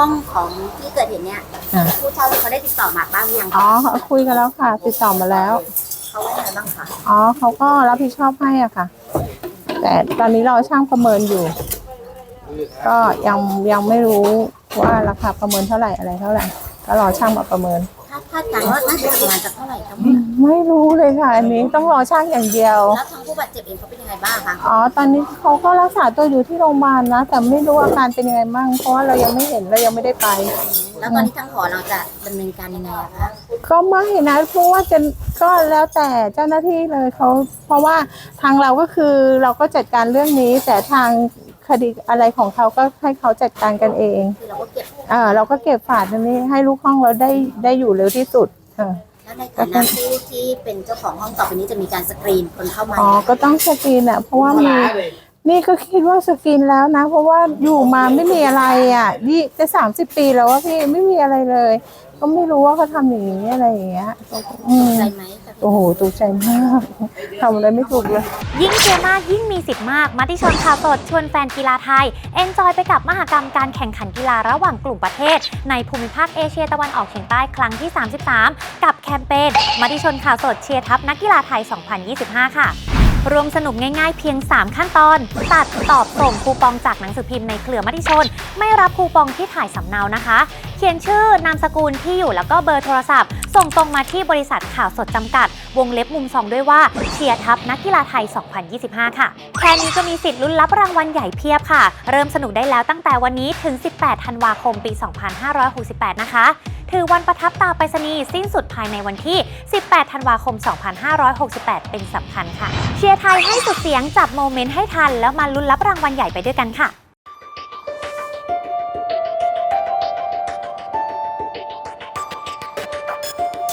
ห้องของที่เกิดเหตุเนี้ยผู้เช่าเขาได้ติดต่อมาบ้างยังอ๋อเขาคุยกันแล้วค่ะ ติดต่อมาแล้ว เขาว่ายังไงบ้างคะอ๋อเขาก็รับผิดชอบให้อะค่ะ แต่ตอนนี้เราช่างประเมินอยู่ ก็ยังยังไม่รู้ว่าราคาประเมินเท่าไหร่อะไรเท่าไหร่ ก็รอช่างมาประเมิน คาดคาดการณ์ว่าน่าจะประมาณจะเท่าไหร่ทั้งหมดไม่รู้เลยค่ะอันนี้ต้องรอช่างอย่างเดียว แล้วทางผู้บาดเจ็บเองเขาเป็นยังไงบ้างคะอ๋อตอนนี้เขาก็รักษาตัวอยู่ที่โรงพยาบาลนะแต่ไม่รู้อาการเป็นยังไงบ้างเพราะว่าเรายังไม่เห็นเรายังไม่ได้ไป แล้วตอนนี้ทางหอเราจะดำเนินการยังไงอะคะก็ไม่นะเพราะว่าจะก็แล้วแต่เจ้าหน้าที่เลยเขาเพราะว่าทางเราก็คือเราก็จัดการเรื่องนี้แต่ทาง คดีอะไรของเขาก็ให้เขาจัดการกันเองคือเราก็เก็บเออเราก็เก็บฝาดตรงนี้ให้ลูกห้องเราได้ได้อยู่เร็วที่สุดเออแล้วในฐานะผู้ที่เป็นเจ้าของห้องต่อไปนี้จะมีการสกรีนคนเข้ามาอ๋อ ก็ต้องสกรีนอะ เพราะว่ามี นี่ก็คิดว่าสกรีนแล้วนะ เพราะว่าอยู่มาไม่มีอะไรอะนี่จะสามสิบปีแล้วว่าพี่ไม่มีอะไรเลย ก็ไม่รู้ว่าเขาทำอย่างนี้อะไรอย่างเงี้ย อืม ใจไหมกับ โอ้โหตกใจมากทำอะไรไม่ถูกเลย ยิ่งเชียร์มากยิ่งมีสิทธิ์มากมติชนข่าวสดชวนแฟนกีฬาไทย เอนจอยไปกับมหกรรมการแข่งขันกีฬาระหว่างกลุ่มประเทศ ในภูมิภาคเอเชียตะวันออกเฉียงใต้ครั้งที่ 33 กับแคมเปญมติชนข่าวสดเชียร์ทัพนักกีฬาไทย 2025 ค่ะรวมสนุกง่ายๆเพียง 3 ขั้นตอน ตัดตอบส่งคูปองจากหนังสือพิมพ์ในเครือมติชน ไม่รับคูปองที่ถ่ายสำเนานะคะ ขียนชื่อนามสกุลที่อยู่แล้วก็เบอร์โทรศัพท์ ส่งตรงมาที่บริษัทข่าวสดจำกัด วงเล็บมุมซองด้วยว่าเชียร์ทัพนักกีฬาไทย 2025 ค่ะ แค่นี้ก็มีสิทธิ์ลุ้นรับรางวัลใหญ่เพียบค่ะ เริ่มสนุกได้แล้วตั้งแต่วันนี้ถึง 18 ธันวาคม ปี 2568 นะคะ ถือวันประทับตาไปรษณีย์สิ้นสุดภายในวันที่ 18 ธันวาคม 2568 เป็นสำคัญค่ะ เชียร์ไทยให้สุดเสียงจับโมเมนต์ให้ทัน แล้วมาลุ้นรับรางวัลใหญ่ไปด้วยกันค่ะ